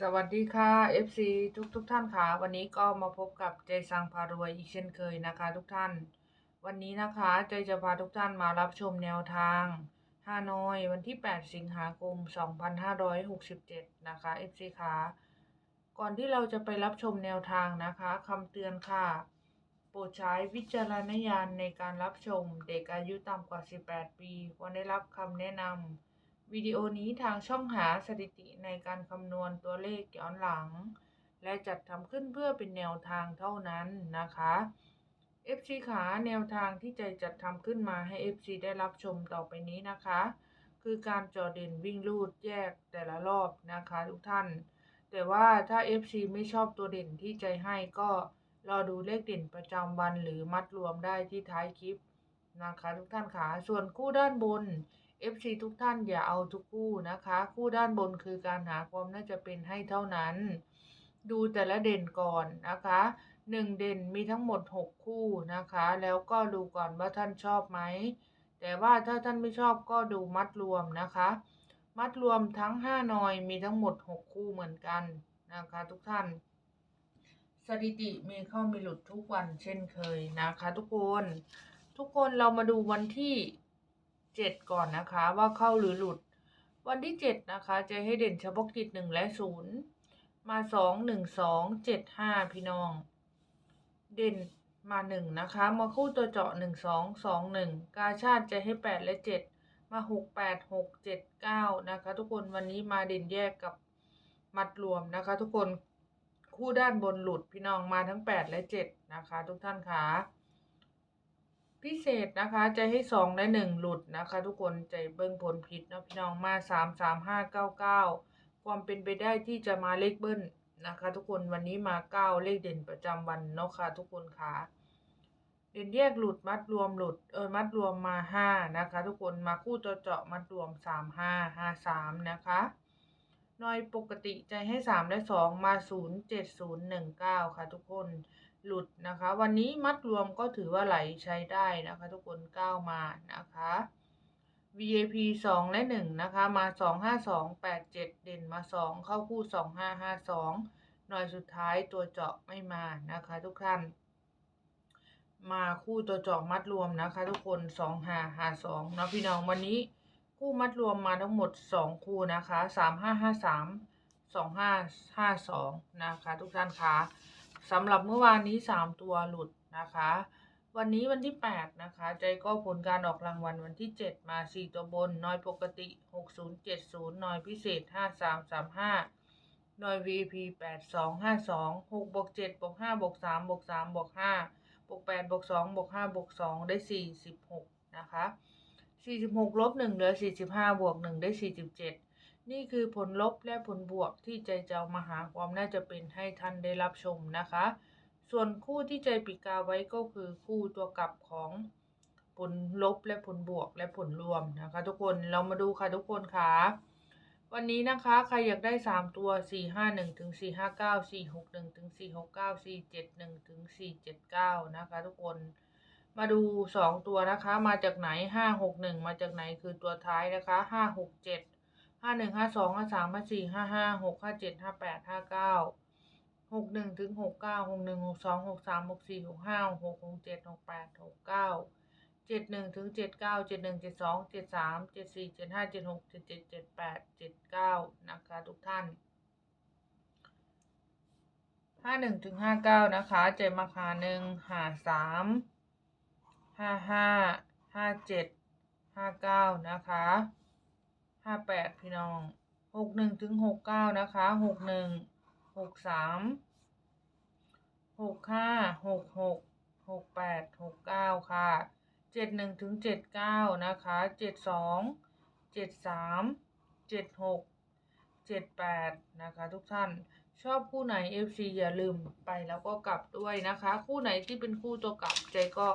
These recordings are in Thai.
สวัสดีค่ะ FC ทุกทุกท่านค่ะ วันนี้ก็มาพบกับใจสังพารวยอีกเช่นเคยนะคะ ทุกท่าน วันนี้นะคะใจจะพาทุกท่านมารับชมแนวทางฮานอยวันที่ 8 สิงหาคม 2567 นะคะ FC ค่ะก่อนที่เราจะไปรับชมแนวทางนะคะคำเตือนค่ะ โปรดใช้วิจารณญาณในการรับชมเด็กอายุต่ำกว่า 18 ปีควรได้รับคำแนะนำ วิดีโอนี้ทางช่องหาสถิติในการคำนวณตัวเลขย้อนหลัง และจัดทำขึ้นเพื่อเป็นแนวทางเท่านั้นนะคะ FC ขาแนวทางที่ใจจัดทำขึ้นมาให้ FC ได้รับชมต่อไปนี้นะคะ คือการจอเด่นวิ่งลูดแยกแต่ละรอบนะคะทุกท่าน แต่ว่าถ้า FC ไม่ชอบตัวเด่นที่ใจให้ก็รอดูเลขเด่นประจำวันหรือมัดรวมได้ที่ท้ายคลิปนะคะทุกท่านขาส่วนคู่ด้านบน FC ทุกท่านอย่าเอาทุกคู่นะคะ คู่ด้านบนคือการหาความน่าจะเป็นให้เท่านั้น ดูแต่ละเด่นก่อนนะคะหนึ่งเด่นมีทั้งหมด 6 คู่นะคะ แล้วก็ดูก่อนว่าท่านชอบไหม แต่ว่าถ้าท่านไม่ชอบก็ดูมัดรวมนะคะ มัดรวมทั้ง5นอยมีทั้งหมด 6 คู่เหมือนกันนะคะทุกท่าน สถิติมีเข้ามีหลุดทุกวันเช่นเคยนะคะ ทุกคน ทุกคนเรามาดูวันที่ เจ็ดก่อนนะคะ ว่าเข้าหรือหลุด วันที่เจ็ดนะคะ จะให้เด่นเฉพาะกิจหนึ่งและศูนย์มาสองหนึ่งสองเจ็ดห้าพี่น้อง เด่นมาหนึ่งนะคะ มาคู่ตัวเจาะหนึ่งสองสองหนึ่งกาชาติจะให้แปดและเจ็ดมาหกแปดหกเจ็ดเก้านะคะ ทุกคนวันนี้มาเด่นแยกกับมัดรวมนะคะ ทุกคนคู่ด้านบนหลุดพี่น้องมาทั้งแปดและเจ็ดนะคะ ทุกท่านค่ะ พิเศษนะคะจะให้สองและหนึ่งหลุดนะคะ ทุกคนใจเบิ้งผลผิดนะพี่น้องมาสามสามห้าเก้าเก้าความเป็นไปได้ที่จะมาเลขเบิ้ลนะคะ ทุกคนวันนี้มาเก้าเลขเด่นประจำวันเนาะค่ะทุกคนค่ะเด่นแยกหลุดมัดรวมหลุดเออมัดรวมมาห้านะคะ ทุกคนมาคู่ตัวเจาะมัดรวมสามห้าห้าสามนะคะน่อยปกติใจให้สามและสองมาศูนย์เจ็ดศูนย์หนึ่งเก้าค่ะทุกคน หลุดนะคะ วันนี้มัดรวมก็ถือว่าไหลใช้ได้นะคะ ทุกคนก้าวมานะคะ VAP สองและหนึ่งนะคะ มาสองห้าสองแปดเจ็ดเด่นมาสองเข้าคู่สองห้าห้าสองหน่อยสุดท้ายตัวเจาะไม่มานะคะ ทุกท่าน มาคู่ตัวเจาะมัดรวมนะคะ ทุกคนสองห้าห้าสองนะพี่น้องวันนี้คู่มัดรวมมาทั้งหมดสองคู่นะคะสามห้าห้าสามสองห้าห้าสองนะคะ ทุกท่านคะ สำหรับเมื่อวานนี้สามตัวหลุดนะคะ วันนี้วันที่ 8 นะคะ ใจก็ผลการออกรางวัลวันที่ 7 มา 4 ตัวบน น้อยปกติ 6070 น้อยพิเศษ 5335 น้อย VIP 8252 6บวก7บวก5บวก3บวก3บวก5บวก8บวก2บวก5บวก2ได้ 46 นะคะ 46ลบ1เหลือ45บวก1ได้ 47 นี่คือผลลบและผลบวกที่ใจจะเอามาหาความน่าจะเป็นให้ท่านได้รับชมนะคะ ส่วนคู่ที่ใจปิกาไว้ก็คือคู่ตัวกลับของผลลบและผลบวกและผลรวมนะคะ ทุกคนเรามาดูค่ะทุกคนค่ะวันนี้นะคะใครอยากได้ 3 ตัว 4 5 1ถึง4 5 9 4 6 1ถึง4 6 9 4 7 1ถึง4 7 9 นะคะ ทุกคนมาดู 2 ตัวนะคะ มาจากไหน 5 6 1 มาจากไหนคือตัวท้ายนะคะ 5 6 7 5 1 5 2 5 3 5 4 5 5 6 5 7 5 8 5 9หกห้าเจ็ดห้าแปดห้าเก้าหกหนึ่งถึงหกเก้าหกหนึ่งหกสองหกสามหกสี่หกห้าหกหกหกเจ็ดหกแปดหกเก้าเจ็ดหนึ่งถึงเจ็ดเก้าเจ็ดหนึ่งเจ็ดสองเจ็ดสามเจ็ดสี่เจ็ดห้าเจ็ดหกเจ็ดเจ็ดเจ็ดแปดเจ็ดเก้านะคะทุกท่านห้าหนึ่งถึงห้าเก้านะคะเจมาคาหนึ่งหาสามห้าห้าห้าเจ็ดห้าเก้านะคะ ห้าแปดพี่น้องหกหนึ่งถึงหกเก้านะคะหกหนึ่งหกสามหกห้าหกหกหกแปดหกเก้าค่ะเจ็ดหนึ่งถึงเจ็ดเก้านะคะเจ็ดสองเจ็ดสามเจ็ดหกเจ็ดแปดนะคะทุกท่านชอบคู่ไหน FC อย่าลืมไปแล้วก็กลับด้วยนะคะ คู่ไหนที่เป็นคู่ตัวกลับใจก็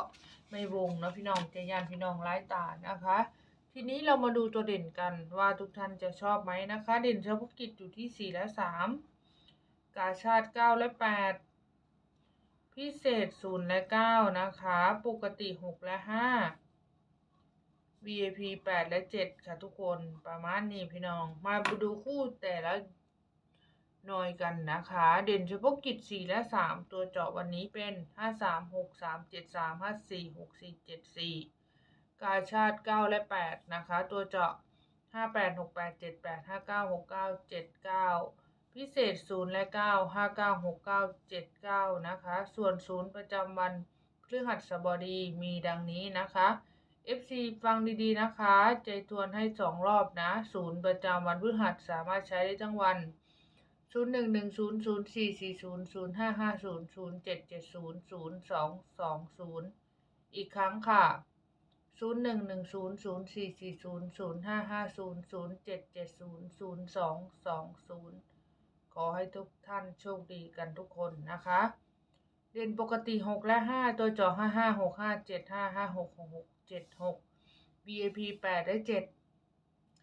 ไม่วงนะพี่น้องใจยานพี่น้องไร้ตานะคะ ทีนี้เรามาดูตัวเด่นกันว่าทุกท่านจะชอบไหมนะคะ เด่นเฉพาะกิจอยู่ที่สี่และสามกาชาติเก้าและแปดพิเศษศูนย์และเก้านะคะ ปกติหกและห้า VIP แปดและเจ็ดค่ะทุกคนประมาณนี้พี่น้อง มาดูคู่แต่ละหน่อยกันนะคะ เด่นเฉพาะกิจสี่และสามตัวเจาะวันนี้เป็นห้าสามห กาชาติเก้าและแปดนะคะ ตัวเจาะห้าแปดหกแปดเจ็ดแปดห้าเก้าหกเก้าเจ็ดเก้าพิเศษศูนย์และเก้าห้าเก้าหกเก้าเจ็ดเก้านะคะ ส่วนศูนย์ประจำวันพฤหัสบดีมีดังนี้นะคะ FC ฟังดีๆนะคะ ใจทวนให้สองรอบนะ ศูนย์ประจำวันพฤหัสสามารถใช้ได้ทั้งวันศูนย์หนึ่งหนึ่งศูนย์ศูนย์สี่สี่ศูนย์ศูนย์ห้าห้าศูนย์ศูนย์เจ็ดเจ็ดศูนย์ศูนย์สองสองศูนย์อีกครั้งค่ะ ศูนย์หนึ่งหนึ่งศูนย์ศูนย์สี่สี่ศูนย์ศูนย์ห้าห้าศูนย์ศูนย์เจ็ดเจ็ดศูนย์ศูนย์สองสองศูนย์ขอให้ทุกท่านโชคดีกันทุกคนนะคะ เรียนปกติหกและห้าตัวจอห้าห้าหกห้าเจ็ดห้าห้าหกหกหกเจ็ดหก BAP แปดและเจ็ด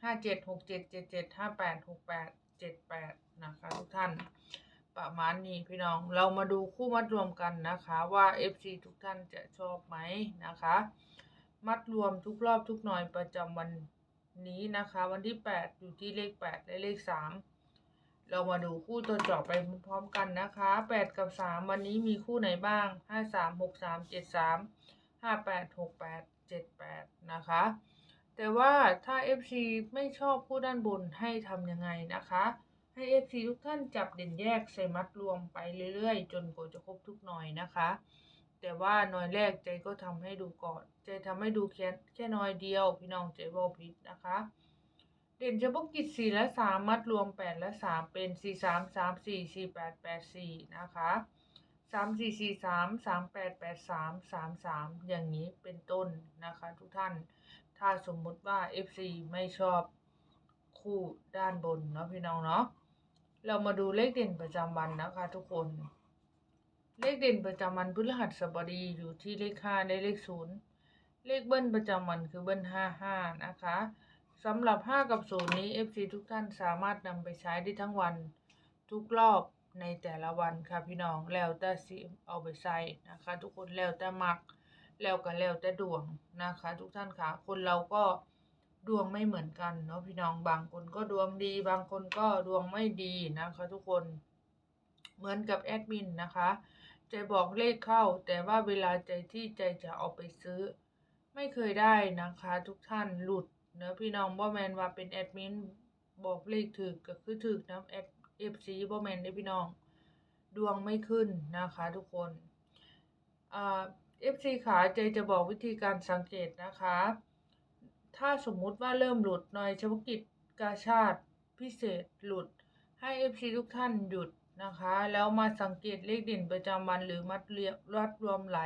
ห้าเจ็ดหกเจ็ดเจ็ดเจ็ดห้าแปดหกแปดเจ็ดแปดนะคะทุกท่านประมาณนี้พี่น้องเรามาดูคู่มัดรวมกันนะคะว่า FC ทุกท่านจะชอบไหมนะคะ มัดรวมทุกรอบทุกหน่วยประจำวันนี้นะคะ วันที่ 8 อยู่ที่เลข 8 และเลข 3 เรามาดูคู่ตัวจาะไปพร้อมๆกันนะคะ 8 กับ 3 วันนี้มีคู่ไหนบ้าง 5 3 6 3 7 3 5 8 6 8 7 8 นะคะ แต่ว่าถ้า FC ไม่ชอบคู่ด้านบนให้ทำยังไงนะคะให้ FC ทุกท่านจับเด่นแยกใส่มัดรวมไปเรื่อยๆ จนกว่าจะครบทุกหน่อยนะคะ แต่ว่าน่อยแรกใจก็ทำให้ดูก่อน ใจทำให้ดูแค่แค่น่อยเดียว พี่น้องใจบอผิดนะคะ เด่นเฉพาะกิจสี่และสามมัดรวมแปดและสามเป็นสี่สามสามสี่สี่แปดแปดสี่นะคะสามสี่สี่สามสามแปดแปดสามสามสามอย่างนี้เป็นต้นนะคะ ทุกท่าน ถ้าสมมุติว่า FC ไม่ชอบคู่ด้านบนเนาะพี่น้องเนาะเรามาดูเลขเด่นประจำวันนะคะทุกคน เลขเด่นประจำวันพฤหัสบดีอยู่ที่เลขห้าได้เลขศูนย์เลขเบิ้ลประจำวันคือเบิ้ลห้าห้านะคะสำหรับห้ากับศูนย์นี้ FC ทุกท่านสามารถนำไปใช้ได้ทั้งวันทุกรอบในแต่ละวันค่ะพี่น้องแล้วแต่สิเอาไปใช้นะคะ ทุกคนแล้วแต่มักแล้วก็แล้วแต่ดวงนะคะ ทุกท่านค่ะคนเราก็ดวงไม่เหมือนกันเนาะพี่น้องบางคนก็ดวงดี บางคนก็ดวงไม่ดีนะคะ ทุกคนเหมือนกับแอดมินนะคะ ใจบอกเลขเข้า แต่ว่าเวลาใจที่ใจจะเอาไปซื้อ ไม่เคยได้นะคะทุกท่านหลุดเนอะพี่น้องบ่แมนว่าเป็นแอดมินบอกเลขถึกก็คือถึกนะแอดเอฟซีบ่แมนได้พี่น้อง ดวงไม่ขึ้นนะคะทุกคนอ่า FC ขาใจจะบอกวิธีการสังเกตนะคะ ถ้าสมมุติว่าเริ่มหลุดหน่อยเฉพาะกิจกาชาติพิเศษหลุดให้ FC ทุกท่านหยุด นะคะ แล้วมาสังเกตเลขเด่นประจำวันหรือมัดเรียรัดรวมไหล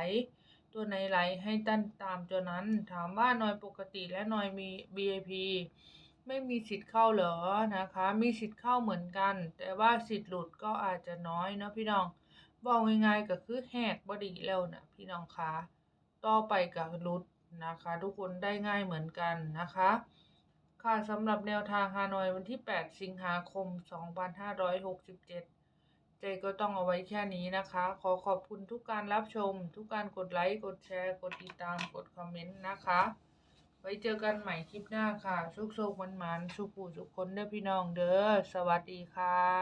ตัวไหนไหลให้ตั้นตามตัวนั้น ถามว่านอยปกติและนอยมี BAP ไม่มีสิทธิ์เข้าเหรอนะคะ มีสิทธิ์เข้าเหมือนกัน แต่ว่าสิทธิ์หลุดก็อาจจะน้อยเนาะพี่น้องบอกง่ายๆก็คือแหกบดีแล้วนะพี่น้องคะต่อไปกับรุดนะคะ ทุกคนได้ง่ายเหมือนกันนะคะ ค่ะสำหรับแนวทางฮานอยวันที่ 8 สิงหาคม 2567 เจก็ต้องเอาไว้แค่นี้นะคะ ขอขอบคุณทุกการรับชม ทุกการกดไลค์ กดแชร์ กดติดตาม กดคอมเมนต์นะคะ ไว้เจอกันใหม่คลิปหน้าค่ะ สุขๆมันๆสุขผู้สุขคนเด้อพี่น้องเด้อ สวัสดีค่ะ